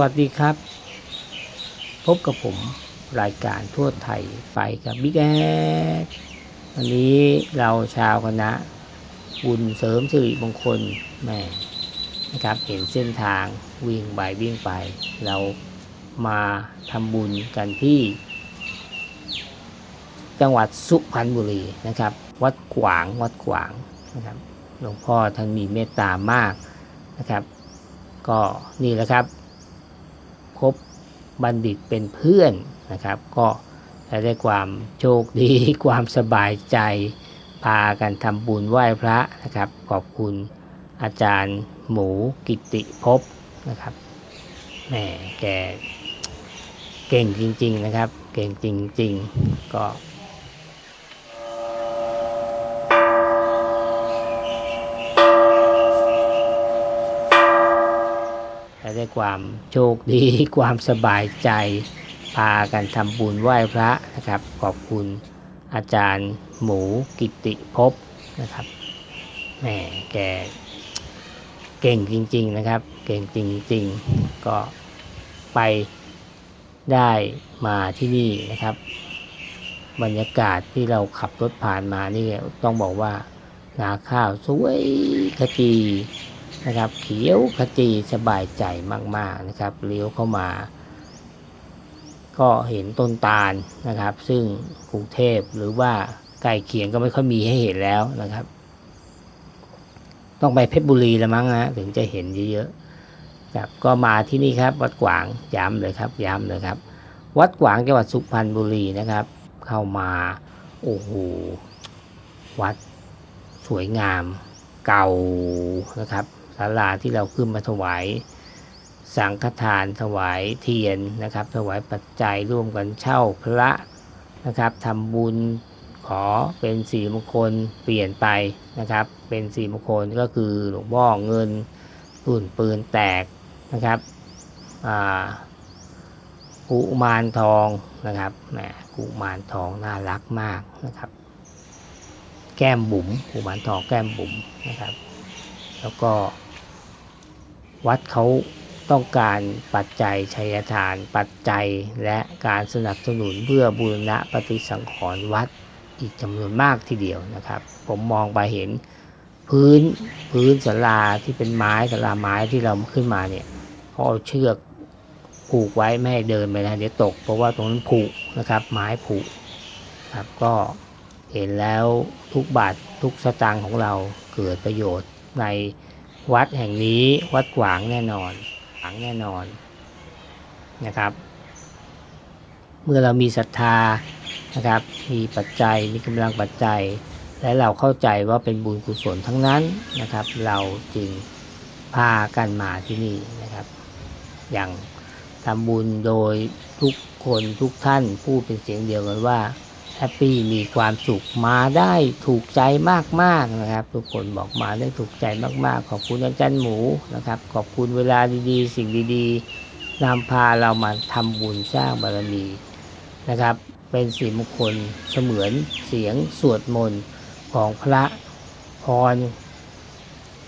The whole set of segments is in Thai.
วัสดีครับ พบกับผมรายการทั่วไทยไปกับบิ๊กแอดวันนี้เราชาวคณะบุญเสริมสิริมงคลแม่นะครับเห็นเส้นทางวิ่งไปวิ่งไป เรามาทำบุญกันที่ จังหวัดสุพรรณบุรีนะครับ วัดขวางวัดขวางนะครับหลวงพ่อท่านมีเมตตามากนะครับ ก็นี่แหละครับ คบบัณฑิตเป็นเพื่อนนะครับ ก็จะได้ความโชคดีความสบายใจ พากันทำบุญไหว้พระนะครับ ขอบคุณอาจารย์หมูกิติภพนะครับแหมแกเก่งจริง ๆนะครับ เก่งจริง ๆ ก็ จะได้ ความโชคดี ความสบายใจ พากันทำบุญไหว้พระนะครับ ขอบคุณอาจารย์หมูกิติภพนะครับแหมแกเก่งจริง ๆนะครับ เก่งจริง ๆ ก็ไปได้มาที่นี่นะครับ บรรยากาศที่เราขับรถผ่านมานี่ต้องบอกว่านาข้าวสวยขจี นะครับ เขียวขจีสบายใจมากๆนะครับเลี้ยวเข้ามา ก็เห็นต้นตาลนะครับ ซึ่งกรุงเทพหรือว่าใกล้เคียงก็ไม่ค่อยมีให้เห็นแล้วนะครับ ต้องไปเพชรบุรีละมั้งนะถึงจะเห็นเยอะๆครับก็มาที่นี่ครับ วัดกวางย้ำเลยครับ ย้ำเลยครับ วัดกวางจังหวัดสุพรรณบุรีนะครับ เข้ามาโอ้โหวัดสวยงามเก่านะครับ ศาลาที่เราขึ้นมาถวายสังฆทานถวายเทียนนะครับ ถวายปัจจัยร่วมกันเช่าพระนะครับทำบุญขอเป็นสีมงคลเปลี่ยนไปนะครับ เป็นสีมงคลก็คือหลวงพ่อเงินตุ่นปืนแตกนะครับกุมารทองนะครับแหมกุมารทองน่ารักมากนะครับ แก้มบุ๋มกุมารทองแก้มบุ๋มนะครับ แล้วก็ วัดเขาต้องการปัจจัยชัยทาน ปัจจัยและการสนับสนุนเพื่อบูรณะปฏิสังขรณ์วัดอีกจำนวนมากทีเดียวนะครับ ผมมองไปเห็นพื้นพื้นศาลาที่เป็นไม้ศาลาไม้ที่เราขึ้นมาเนี่ยเขาเอาเชือกผูกไว้ไม่ให้เดินไปนะเดี๋ยวตก เพราะว่าตรงนั้นผุนะครับ ไม้ผุครับก็เห็นแล้วทุกบาททุกสตางค์ของเราเกิดประโยชน์ใน วัดแห่งนี้วัดขวางแน่นอนขวางแน่นอนนะครับ เมื่อเรามีศรัทธานะครับ มีปัจจัยมีกำลังปัจจัย และเราเข้าใจว่าเป็นบุญกุศลทั้งนั้นนะครับ เราจึงพากันมาที่นี่นะครับ อย่างทำบุญโดยทุกคนทุกท่านพูดเป็นเสียงเดียวกันว่า แฮปปี้มีความสุขมาได้ถูกใจมากๆนะครับ ทุกคนบอกมาได้ถูกใจมากๆ ขอบคุณอาจารย์หมูนะครับ ขอบคุณเวลาดีๆ สิ่งดีๆนำพาเรามาทำบุญสร้างบารมีนะครับ เป็นสีมงคลเสมือนเสียงสวดมนต์ของพระพร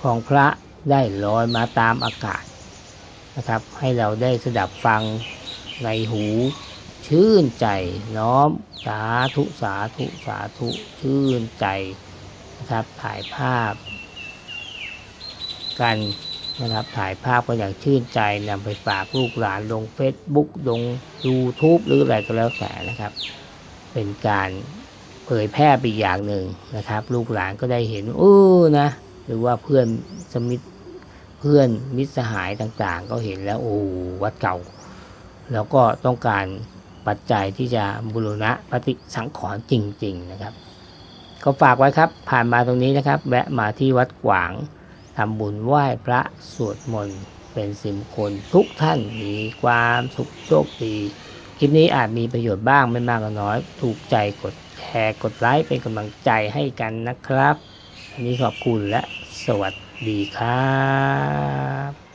ของพระได้ลอยมาตามอากาศนะครับ ให้เราได้สดับฟังในหู ชื่นใจน้อมสาธุสาธุสาธุชื่นใจนะครับถ่ายภาพ กันนะครับถ่ายภาพก็อย่างชื่นใจนำไปฝากลูกหลานลง Facebook ลง YouTube หรืออะไรก็แล้วแต่นะครับ เป็นการเผยแพร่ไปอย่างหนึ่งนะครับ ลูกหลานก็ได้เห็นเออนะ หรือว่าเพื่อนสมิทเพื่อนมิตรสหายต่างๆ ก็เห็นแล้วโอ้วัดเก่า แล้วก็ต้องการ ปัจจัยที่จะบูรณะปฏิสังขรณ์จริง ๆ นะครับ ก็ฝากไว้ครับ ผ่านมาตรงนี้นะครับ แวะมาที่วัดขวางทำบุญไหว้พระสวดมนต์เป็นสิมคลทุกท่านมีความสุขโชคดีคลิปนี้อาจมีประโยชน์บ้างไม่มากก็น้อย ถูกใจกดแชร์กดไลค์เป็นกำลังใจให้กันนะครับวันนี้ขอบคุณและสวัสดีครับ